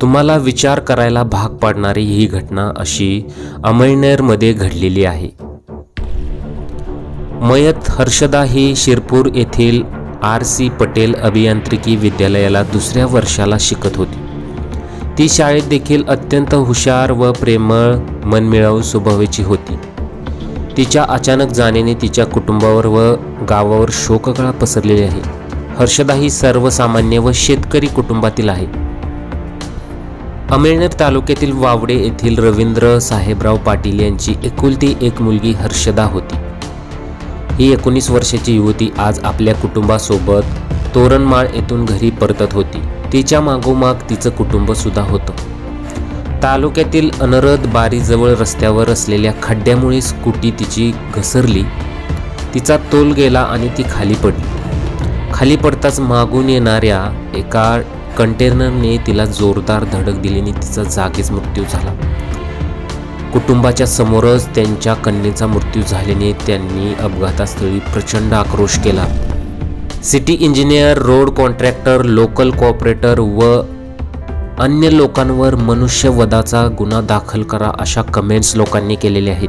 तुम्हाला विचार करायला भाग पाडणारी ही घटना अशी अमळनेरमध्ये घडलेली आहे. मयत हर्षदा ही शिरपूर येथील आर सी पटेल अभियांत्रिकी विद्यालयाला दुसऱ्या वर्षाला शिकत होती. ती शाळेत देखील अत्यंत हुशार व प्रेमळ मनमिळावू स्वभावाची होती. तिच्या अचानक जाण्याने तिच्या कुटुंबावर व गावावर शोककळा पसरलेली आहे. हर्षदा ही सर्वसामान्य व शेतकरी कुटुंबातील आहे. अमळनेर तालुक्यातील वावडे येथील रवींद्र साहेबराव पाटील यांची एकुलती एक मुलगी हर्षदा होती. ही एकोणीस वर्षाची युवती आज आपल्या कुटुंबासोबत तोरणमाळ येथून घरी परतत होती. तिच्या मागोमाग तिचं कुटुंब सुद्धा होतं. तालुक्यातील अनरद बारीजवळ रस्त्यावर असलेल्या खड्ड्यामुळे स्कूटी तिची घसरली. तिचा तोल गेला आणि ती खाली पडली. खाली पडताच मागून येणाऱ्या एका कंटेनरने तिला जोरदार धडक दिल्याने तिचा जागीच मृत्यू झाला. कुटुंबाच्या समोरच त्यांच्या कन्येचा मृत्यू झाल्याने त्यांनी अपघातास्थळी प्रचंड आक्रोश केला. City engineer road contractor local corporator व अन्य लोकांवर मनुष्यवधाचा गुन्हा दाखल करा अशा कमेंट्स लोकांनी केलेल्या आहेत.